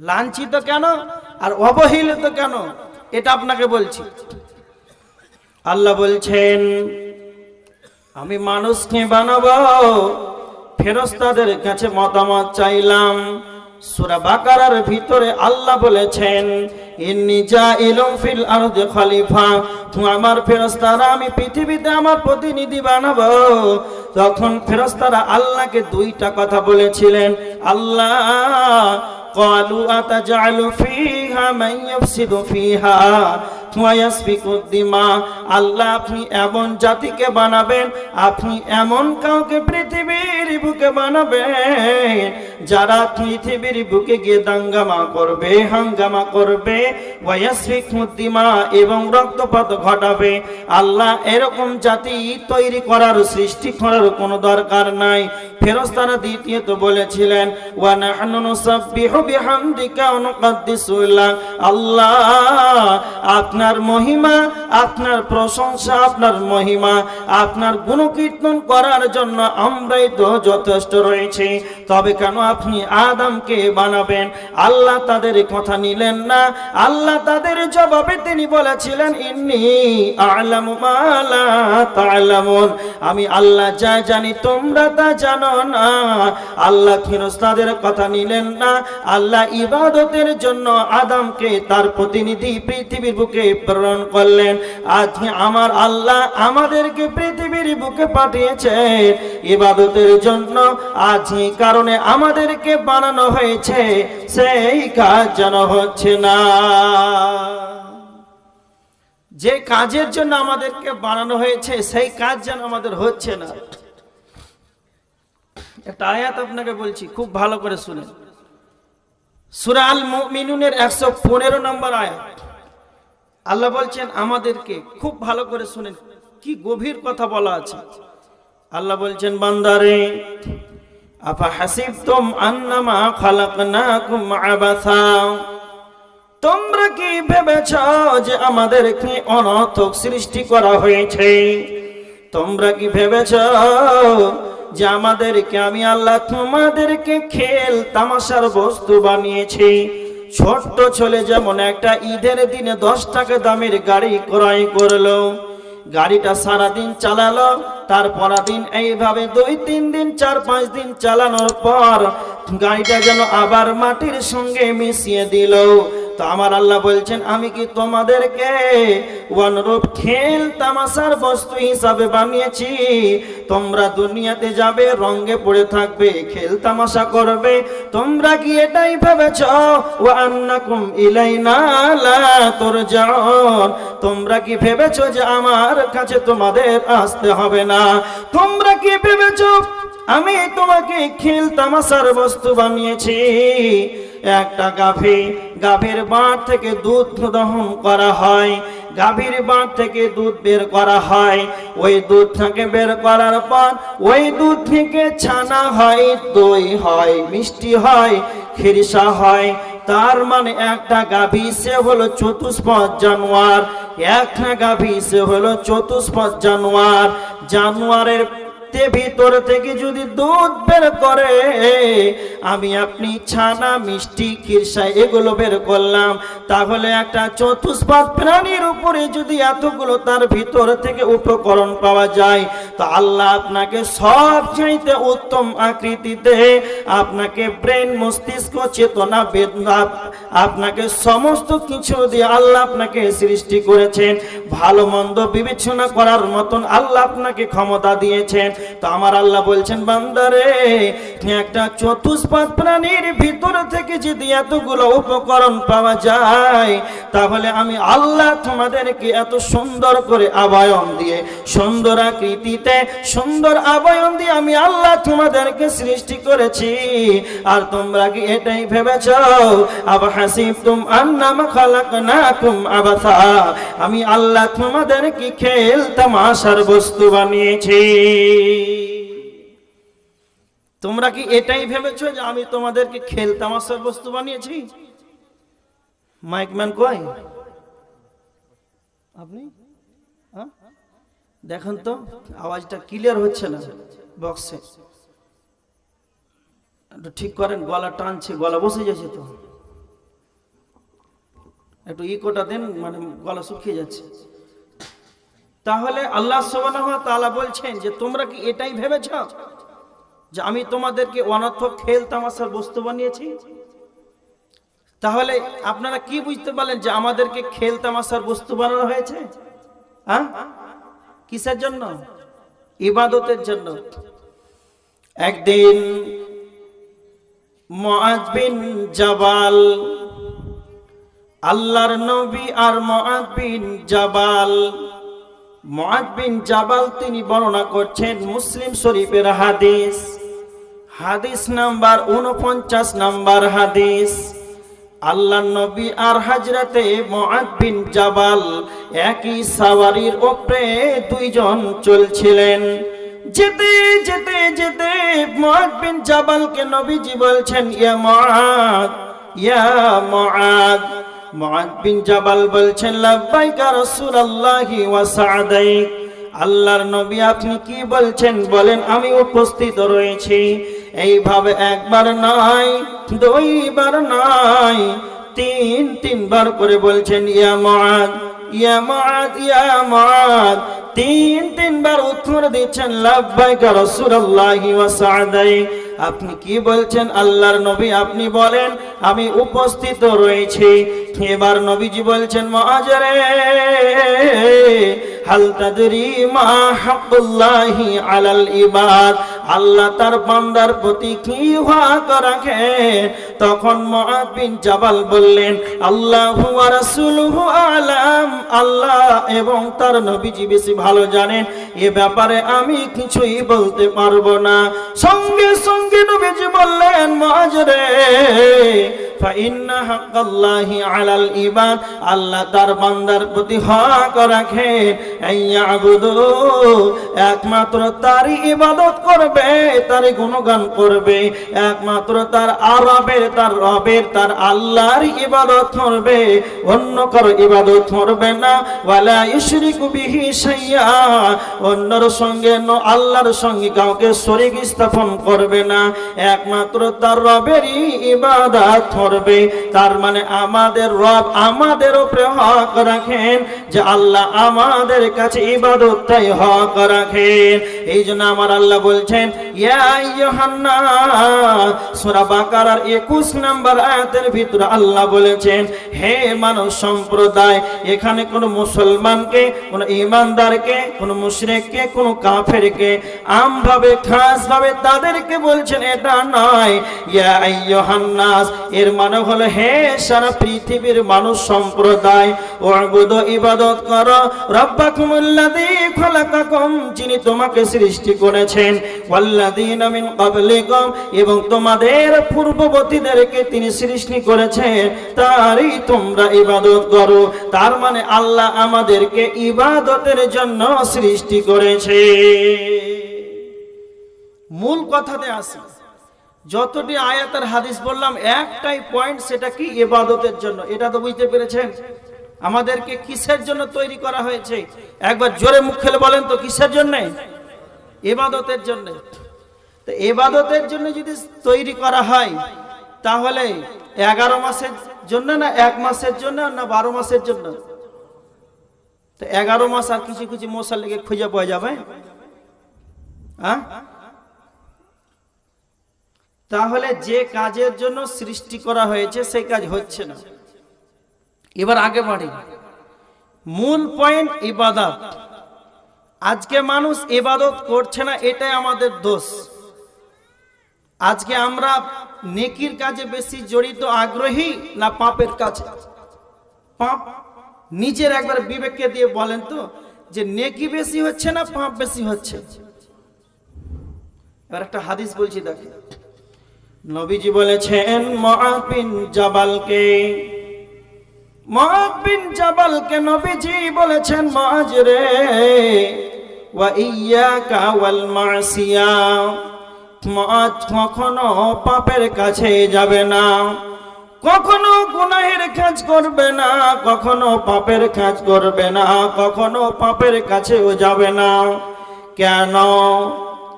লাঞ্ছিত কেন আর অবহেলিত কেন? এটা আপনাকে বলছি। আল্লাহ বলছেন, আমি মানুষকে বানাবো, ফেরস্তাদের কাছে মতামত চাইলাম। সূরা বাকারার ভিতরে আল্লাহ বলেছেন ফিল আমার ফেরস্তারা, আমি পৃথিবীতে আমার প্রতিনিধি বানাবো। তখন ফেরস্তারা আল্লাহকে দুইটা কথা বলেছিলেন। আল্লাহ قالوا أتجعل فيها من يفسد فيها আল্লাহ আপনি এমন জাতিকে বানাবেন আপনি এমন কাউকে পৃথিবীর বুকে বানাবেন যারা পৃথিবীর বুকে গিয়ে দাঙ্গামা করবে, হাঙ্গামা করবে ওয়াসফিকুদ্দিমা এবং রক্তপাত ঘটাবে। আল্লাহ এরকম জাতি তৈরি করার, সৃষ্টি করার কোনো দরকার নাই। ফেরস্তারা দ্বিতীয়ত বলেছিলেন আল্লাহ, আপনার মহিমা, আপনার প্রশংসা, আপনার মহিমা, আপনার গুণকীর্তন করার জন্য আমরাই তো যথেষ্ট রয়েছে। তবে কেন আপনি আদমকে বানাবেন। আল্লাহ তাদের কথা নিলেন না। আল্লাহ তাদের জবাবে তিনি বলেছিলেন, ইন্নি আলামু মা লা তা'লামুন। আমি আল্লাহ যা জানি তোমরা তা জানো না। আল্লাহ ফেরেশতাদের কথা নিলেন না। আল্লাহ ইবাদতের জন্য আদমকে তার প্রতিনিধি পৃথিবীর বুকে প্রেরণ করলেন। আজকে আমার আল্লাহ আমাদেরকে পৃথিবীর বুকে পাঠিয়েছেন ইবাদতের জন্য। আজ কারণে আমাদেরকে বানানো হয়েছে, সেই কাজ যেন হচ্ছে না। যে কাজের জন্য আমাদেরকে বানানো হয়েছে, সেই কাজ যেন আমাদের হচ্ছে না। একটা আয়াত আপনাকে বলছি, খুব ভালো করে শুনে। সুরাল মিনুনের একশো পনেরো নম্বর আয়াত। আল্লাহ বলছেন, আমাদেরকে খুব ভালো করে শুনেন, কি গভীর কথা বলা আছে। আল্লাহ বলছেন, বান্দারে আফা হাসিবতুম আন্নামা খালাকনাকুম আবাসা। তোমরা কি ভেবেছ যে আমাদেরকে অনর্থক সৃষ্টি করা হয়েছে? তোমরা কি ভেবেছ যে আমাদেরকে আমি আল্লাহ তোমাদেরকে খেল তামাশার বস্তু বানিয়েছি? ছোট্ট ছেলে যেমন একটা ঈদের দিনে দশ টাকা দামের গাড়ি ক্রয় করল গাড়িটা সারাদিন চালালো তারপর দিন এইভাবে দুই, তিন দিন, চার, পাঁচ দিন চালানোর পর গাড়িটা যেন আবার মাটির সঙ্গে মিশিয়ে দিল। তো আমার আল্লাহ বলছেন, আমি কি তোমাদেরকে অনুরূপ খেল, তামাশার বস্তু হিসাবে বানিয়েছি? তোমরা দুনিয়াতে যাবে রঙ্গে পড়ে থাকবে, খেল তামাশা করবে। তোমরা কি এটাই ভেবেছ? ও আন্নাকুম ইলাইনা লা তুরজাউন। তোমরা কি ভেবেছ যে আমার কাছে তোমাদের আসতে হবে না? তোমরা কি ভেবেছ, আমি তোমাকে খেল, তামাশার বস্তু বানিয়েছি? একটা গাভী, গাভীর বাঁধ থেকে দুধ দহন করা হয়। গাভীর বাঁধ থেকে দুধ বের করা হয়। ওই দুধ থেকে বের করার পর ওই দুধ থেকে ছানা হয়, দই হয়, মিষ্টি হয়, খিরসা হয়। তার মানে একটা গাভী সে হলো চতুষ্পদ জানোয়ার। একটা গাভী সে হলো চতুষ্পদ জানোয়ার। জানোয়ারের তে ভিতর থেকে যদি দুধ বের করে, আমি আপনি ছানা, মিষ্টি কিরসা এগুলো বের করলাম। তাহলে একটা চতুষ্পাদ প্রাণীর উপরে যদি এতগুলো তার ভিতর থেকে উপকরণ পাওয়া যায়, তো আল্লাহ আপনাকে সব চাইতে উত্তম আকৃতিতে আপনাকে ব্রেন, মস্তিষ্ক, চেতনা বেদনা আপনাকে সমস্ত কিছু দিয়ে আল্লাহ আপনাকে সৃষ্টি করেছেন। ভালো মন্দ বিবেচনা করার মতন আল্লাহ আপনাকে ক্ষমতা দিয়েছেন। তো আমার আল্লাহ বলছেন, বান্দারে একটা চতুষ্পাদ প্রাণীর ভিতর থেকে যদি এতগুলো উপকরণ পাওয়া যায়, তাহলে আমি আল্লাহ তোমাদেরকে এত সুন্দর করে আবায়ন দিয়ে, সুন্দর আকৃতিতে, সুন্দর আবায়ন দিয়ে আমি আল্লাহ তোমাদেরকে সৃষ্টি করেছি। আর তোমরা কি এটাই ভেবেছ? আবা হাসিব তুম আন্নামা খালাকনাকুম আবাসা। আমি আল্লাহ তোমাদেরকে খেল তামাশার বস্তু বানিয়েছি। তোমরা কি এটাই ভেবেছো যে আমি তোমাদেরকে খেল তামাশার বস্তু বানিয়েছি? মাইকম্যান কই? আপনি? দেখেন তো, আওয়াজটা ক্লিয়ার হচ্ছে না বক্সে। একটু ঠিক করেন, গলা টানছে, গলা বসে যাচ্ছে তো। একটু ইকোটা দেন মানে গলা শুকিয়ে যাচ্ছে। তাহলে আল্লাহ তাআলা বলছেন যে, তোমরা কি এটাই ভেবেছ যে আমি তোমাদেরকে অনর্থক খেল তামাশার বস্তু বানিয়েছি? তাহলে আপনারা কি বুঝতে পারলেন যে আমাদেরকে খেল তামাশার বস্তু বানানো হয়েছে? হ্যাঁ? কিসের জন্য? ইবাদতের জন্য। একদিন বিন জাবাল, আল্লাহর নবী আর বিন জাবাল মুআজ বিন জাবাল তিনি বর্ণনা করছেন মুসলিম শরীফের হাদিস। হাদিস নাম্বার উনপঞ্চাশ নাম্বার হাদিস। আল্লাহ নবী আর হাজরাতে মুআদ বিন জাবাল একই সাওয়ারির ওপরে দুইজন চলছিলেন। যেতে যেতে যেতে মুআদ বিন জাবালকে নবীজি বলছেন, ইয়া মুআদ ইয়া মুআদ মুআদ বিন জাবাল বলছেন, লাব্বাইকা রাসূলুল্লাহি ওয়া সা'দাইক আল্লাহর নবী আপনি কি বলছেন? বলেন, আমি উপস্থিত রয়েছি। এইভাবে একবার নয়, দুইবার নয়, তিন, তিনবার করে বলছেন, ইয়া মুআদ ইয়া মুআদ ইয়া মুআদ। তিন, তিনবার উত্তর দিচ্ছেন, লাব্বাইকা রাসূলুল্লাহি ওয়া সা'দাইক আপনি কি বলছেন? আল্লাহর নবী আপনি বলেন, আমি উপস্থিত রয়েছি। এবার নবীজি বলছেন, মহাজরে আল্লাহ তার প্রতি কি রাখে? তখন মুআদ বিন জাবাল বললেন, আল্লাহু আলাম। আল্লাহ এবং তার নবীজি বেশি ভালো জানেন। এ ব্যাপারে আমি কিছুই বলতে পারব না। সঙ্গে সঙ্গে নবীজি বললেন হাক্কাল্লাহি আলাল ইবাদ, আল্লাহ তার বান্দার প্রতি হক একমাত্র তারই ইবাদত করবে তার গুণগান করবে। একমাত্র তার আরবের, তার রবের, তার আল্লাহর ইবাদত করবে অন্য কারও ইবাদত করবে না। ওয়ালা ইশরিকু বিহি শাইয়া, অন্যর সঙ্গে আল্লাহর সঙ্গে কাউকে শরীক স্থাপন করবে না। একমাত্র তার রবেরই ইবাদত করবে। তার মানে আমাদের রব আমাদের উপরে হক রাখেন যে আল্লাহ আমাদের কাছে ইবাদতটাই হক রাখেন। এই জন্য আমার আল্লাহ বলছেন বাকারার 21 নম্বর আয়াতের ভিতরে আল্লাহ বলেছেন, হে মানব সম্প্রদায়, এখানে কোন মুসলমানকে, কোন ইমানদারকে, কোন কাফেরকে আমভাবে তাদেরকে বলছেন, এটা নয়। এর মানে হলো, হে সারা পৃথিবীর মানুষ সম্প্রদায়, ওয়াবুদু ইবাদত করো। রব্বাকুমুল্লাযী খলাকাকুম, যিনি তোমাকে সৃষ্টি করেছেন। ওয়াল্লাযীনা মিন ক্বাবলিকুম, এবং তোমাদের পূর্ববর্তীদেরকে তিনি সৃষ্টি করেছেন। তারই তোমরা ইবাদত করো। তার মানে আল্লাহ আমাদেরকে ইবাদতের জন্য সৃষ্টি করেছে। মূল কথাতে আসি। যতটি আয়াতের হাদিস বললাম, একটাই পয়েন্ট সেটা কি? ইবাদতের জন্য। এটা তো বুঝতে পেরেছেন? আমাদেরকে কিসের জন্য তৈরি করা হয়েছে? একবার জোরে মুখ খেলে বলেন তো, কিসের জন্য? ইবাদতের জন্য। তো এবাদতের জন্য যদি তৈরি করা হয়, তাহলে এগারো মাসের জন্য না এক মাসের জন্য না বারো মাসের জন্য? এগারো মাস আর কিছু কিছু মশার লেগে খুঁজে পাওয়া যাবে? হ্যাঁ তাহলে যে কাজের জন্য সৃষ্টি করা হয়েছে, সেই কাজ হচ্ছে না। এবার আগে বাড়ি। মূল পয়েন্ট ইবাদত। আজকে মানুষ ইবাদত করছে না, এটাই আমাদের দোষ। আজকে আমরা নেকির কাজে বেশি জড়িত, আগ্রহী না পাপের কাছে পাপ নিজের একবার বিবেককে দিয়ে বলেন তো, যে নেকি বেশি হচ্ছে না, পাপ বেশি হচ্ছে। এবার একটা হাদিস বলছি দেখে নবীজি বলেছেন মুআদ বিন জাবালকে মুআদ বিন জাবালকে নবীজি বলেছেন মুআজ রে মুআজ কখনো পাপের কাছে যাবে না কখনো গুনাহের কাজ করবে না কখনো পাপের কাজ করবে না কখনো পাপের কাছেও যাবে না কেন?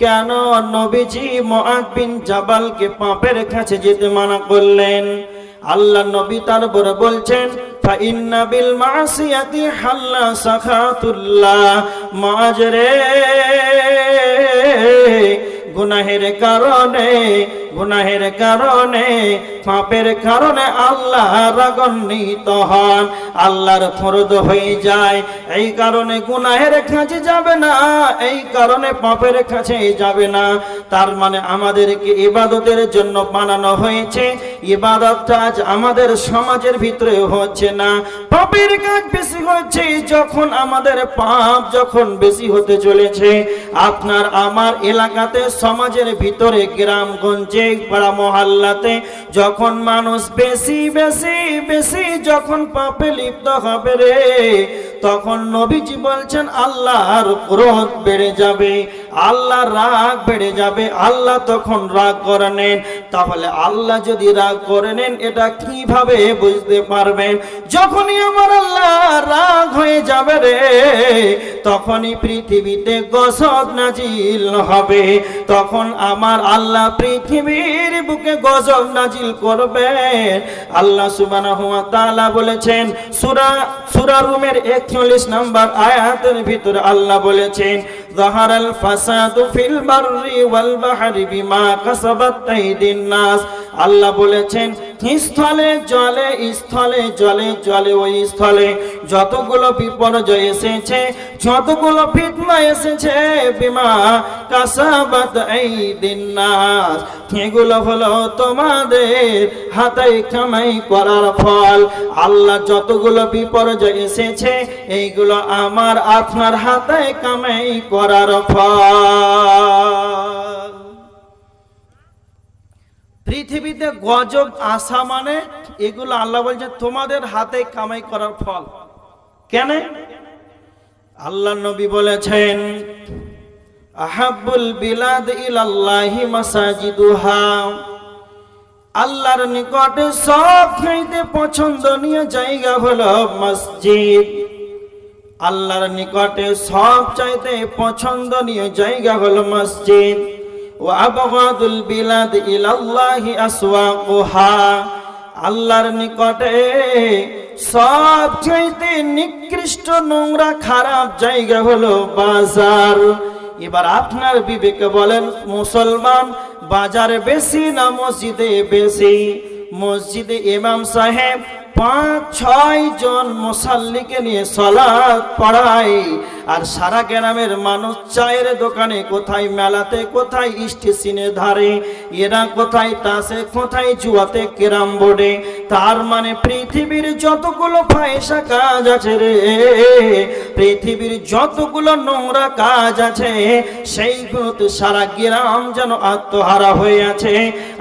কেন নবীজি মহাদ বিন জাবালকে পাপের কাছে যেতে মানা করলেন? আল্লাহ নবী তার বড় বলছেন, ফাইন্না বিল মাসিয়াতি হাল্লা সাখাতুল্লাহ। মাজরে গুনাহের কারণে গুনাহের কারণে পাপের কারণে আল্লাহ রাগান্বিত হন। আল্লাহর ফরদ হয়ে যায়। এই কারণে গুনাহের কাছে যাবে না, এই কারণে পাপের কাছে যাবে না। তার মানে আমাদেরকে ইবাদতের জন্য বানানো হয়েছে। ইবাদতটা আজ আমাদের সমাজের ভিতরে হচ্ছে না। পাপের কাজ বেশি হচ্ছে যখন আমাদের পাপ যখন বেশি হতে চলেছে। আপনার, আমার এলাকাতে সমাজের ভিতরে, গ্রামগঞ্জে পাড়া মহল্লাতে যখন মানুষ বেশি বেশি বেশি যখন পাপে লিপ্ত হবে রে, তখন নবীজি বলছেন, আল্লাহর ক্রোধ বেড়ে যাবে। আল্লাহ রাগ বেড়ে যাবে, আল্লাহ তখন রাগ করে নেন। তাহলে আল্লাহ যদি রাগ করে নেন, এটা কীভাবে বুঝতে পারবেন? যখনই আমার আল্লাহ রাগ হয়ে যাবে রে, তখনই পৃথিবীতে গসব নাজিল হবে। তখন আমার আল্লাহ পৃথিবীর বুকে গজব নাজিল করবেন। আল্লাহ সুবহানাহু ওয়া তাআলা বলেছেন, সূরা সূরা রুমের 41 নম্বর আয়াতের ভিতরে আল্লাহ বলেছেন ظهر الفساد في البر والبحر بما كسبت أيدي الناس আল্লাহ বলেছেন স্থলে জলে স্থলে জলে জলে ওই স্থলে। যতগুলো বিপর্যয় এসেছে, যতগুলো ফিতনা এসেছে, বিমা কাসাবাত এই দিন নাস। এগুলো হলো তোমাদের হাতে কামাই করার ফল। আল্লাহ যতগুলো বিপর্যয় এসেছে, এইগুলো আমার আপনার হাতে কামাই করার ফল। পৃথিবীতে গজব আসা মানে এগুলো আল্লাহ বলছে তোমাদের হাতে কামাই করার ফল। কেন? আল্লাহ নবী বলেছেন আহাবুল বিলাদ ইলাল্লাহি মাসাজিদুহা। আল্লাহর নিকটে সব চাইতে পছন্দনীয় জায়গা হলো মসজিদ। আল্লাহর নিকটে সব চাইতে পছন্দনীয় জায়গা হলো মসজিদ। وأبغض البلاد إلى الله أسواقها আল্লাহর নিকটে সব চাইতে নিকৃষ্ট নোংরা খারাপ জায়গা হলো বাজার এবার আপনার বিবেকে বলেন মুসলমান বাজারে বেশি না মসজিদে বেশি মসজিদে ইমাম সাহেব পাঁচ, ছয় জন মুসাল্লিকে নিয়ে সলাৎ পড়ায় আর সারা গ্রামের মানুষ চায়ের দোকানে কোথায় মেলাতে, কোথায় স্টেশনে ধারে, এরা কোথায় তাসে, কোথায় জুয়াতে কেরাম বোর্ডে। তার মানে পৃথিবীর যতগুলো ফায়সা কাজ আছে রে, পৃথিবীর যতগুলো নোংরা কাজ আছে, সেইগুলোতে সারা গ্রাম যেন আত্মহারা হয়ে আছে।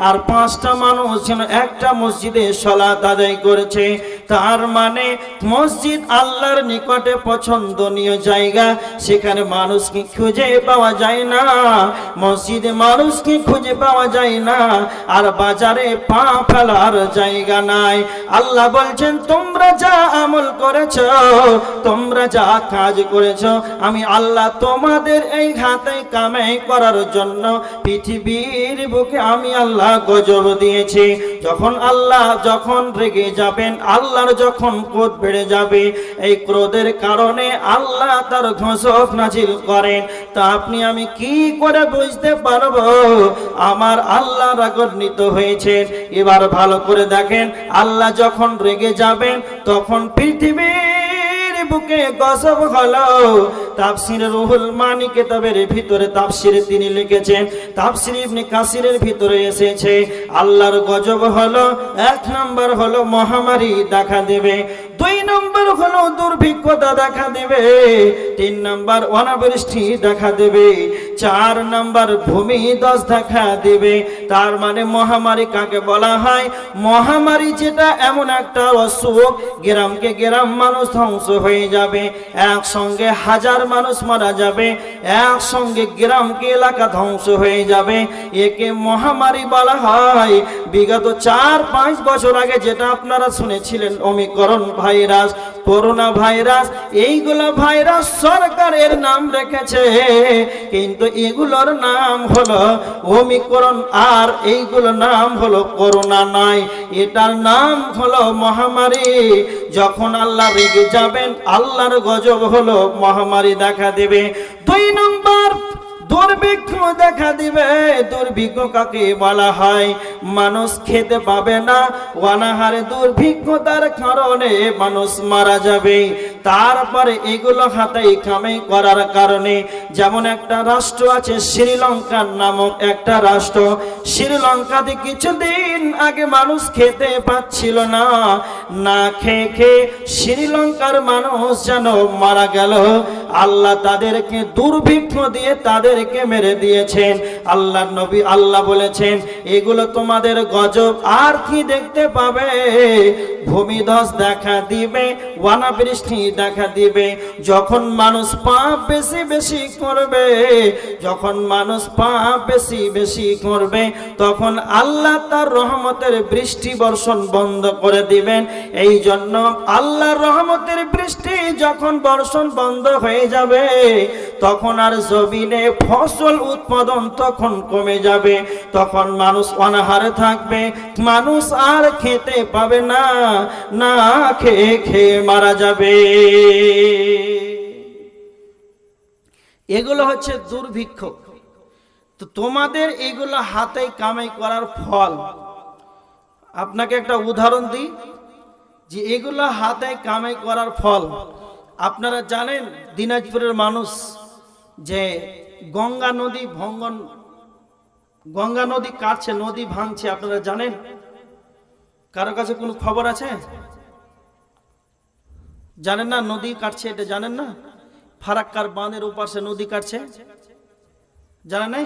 আর পাঁচটা মানুষ যেন একটা মসজিদে সলাৎ আদায় করেছে। routine. তার মানে মসজিদ আল্লাহর নিকটে পছন্দনীয় জায়গা। সেখানে মানুষকে খুঁজে পাওয়া যায় না। মসজিদে মানুষকে খুঁজে পাওয়া যায় না। আর বাজারে পা ফেলার জায়গা নাই। আল্লাহ বলছেন, তোমরা যা আমল করেছ, তোমরা যা কাজ করেছ, আমি আল্লাহ তোমাদের এই হাতে কামাই করার জন্য পৃথিবীর বুকে আমি আল্লাহ গজব দিয়েছি। যখন আল্লাহ যখন রেগে যাবেন আল্লাহর যখন ক্রোধ বেড়ে যাবে, এই ক্রোধের কারণে আল্লাহ তার ঘোষক নাজিল করেন। তা আপনি আমি কি করে বুঝতে পারব? আমার আল্লাহ রাগান্বিত হয়েছেন। এবার ভালো করে দেখেন, আল্লাহ যখন রেগে যাবেন, তখন পৃথিবীর বুকে গসব হলো। তাফসির রুহুল মানি কেতাবের ভিতরে তাফসিরে তিনি লিখেছেন, তাফসির ইবনে কাসিরের ভিতরে এসেছে, আল্লাহর গজব হলো এক নম্বর হলো মহামারী দেখা দেবে, দুই নম্বর হলো দুর্ভিক্ষতা দেখা দেবে, তিন নম্বর অনাবৃষ্টি দেখা দেবে চার নম্বর ভূমি দশ দেখা দেবে। তার মানে মহামারী কাকে বলা হয়? মহামারী যেটা এমন একটা অসুখ, গ্রামকে গ্রাম মানুষ ধ্বংস হয়ে যাবে, একসঙ্গে হাজার মানুষ মারা যাবে, একসঙ্গে গ্রামকে, এলাকা ধ্বংস হয়ে যাবে। একে মহামারী বলা হয়। বিগত চার পাঁচ বছর আগে যেটা আপনারা শুনেছিলেন, অমিকরণ ভাইরাস করোনা ভাইরাস এইগুলো ভাইরাস সরকারের নাম রেখেছে। কিন্তু এগুলোর নাম হলো অমিকরণ আর এইগুলো নাম হলো করোনা নয়। এটার নাম হলো মহামারী। যখন আল্লাহ রেগে যাবেন, আল্লাহর গজব হলো মহামারী দেখা দেবে। দুই নম্বর দুর্ভিক্ষ দেখা দিবে, দুর্ভিক্ষ কাকে বলা হয়? মানুষ খেতে পাবে না, অনাহারে দুর্ভিক্ষতার কারণে মানুষ মারা যাবে। তারপরে এগুলো হাতাই কামাই করার কারণে যেমন একটা রাষ্ট্র আছে শ্রীলঙ্কার নামক একটা রাষ্ট্র, শ্রীলঙ্কাতে কিছুদিন আগে মানুষ খেতে পাচ্ছিল না। না খেয়ে খেয়ে শ্রীলঙ্কার মানুষ যেন মারা গেল। আল্লাহ তাদেরকে দুর্ভিক্ষ দিয়ে তাদেরকে মেরে দিয়েছেন। আল্লাহ নবী আল্লাহ বলেছেন, এগুলো তোমাদের গজব। আর কি দেখতে পাবে? ভূমিধস দেখা দিবে, ওয়ানাবৃষ্টি দেখা দিবে। যখন মানুষ পাপ বেশি বেশি করবে, যখন মানুষ পাপ বেশি বেশি করবে, তখন আল্লাহ তার রহমতের বৃষ্টি বর্ষণ বন্ধ করে দিবেন। এই জন্য আল্লাহর রহমতের বৃষ্টি যখন বর্ষণ বন্ধ হয়ে যাবে তখন আর জমিনে ফসল উৎপাদন তখন কমে যাবে। তখন মানুষ অনাহারে থাকবে। মানুষ আর খেতে পাবে না না খেয়ে খেয়ে মারা যাবে। এগুলো হচ্ছে দুর্ভিক্ষ। তো তোমাদের এগুলো হাতে কামাই করার ফল। আপনাকে একটা উদাহরণ দিই, যে এগুলো হাতে কামাই করার ফল, আপনারা জানেন দিনাজপুরের মানুষ যে গঙ্গা নদী ভঙ্গন, গঙ্গা নদী কাটছে নদী ভাঙছে, আপনারা জানেন? কারও কাছে কোনো খবর আছে? জানেন না নদী কাটছে এটা জানেন না? ফারাক্কার বাঁধের উপাশে নদী কাটছে? জানা নেই?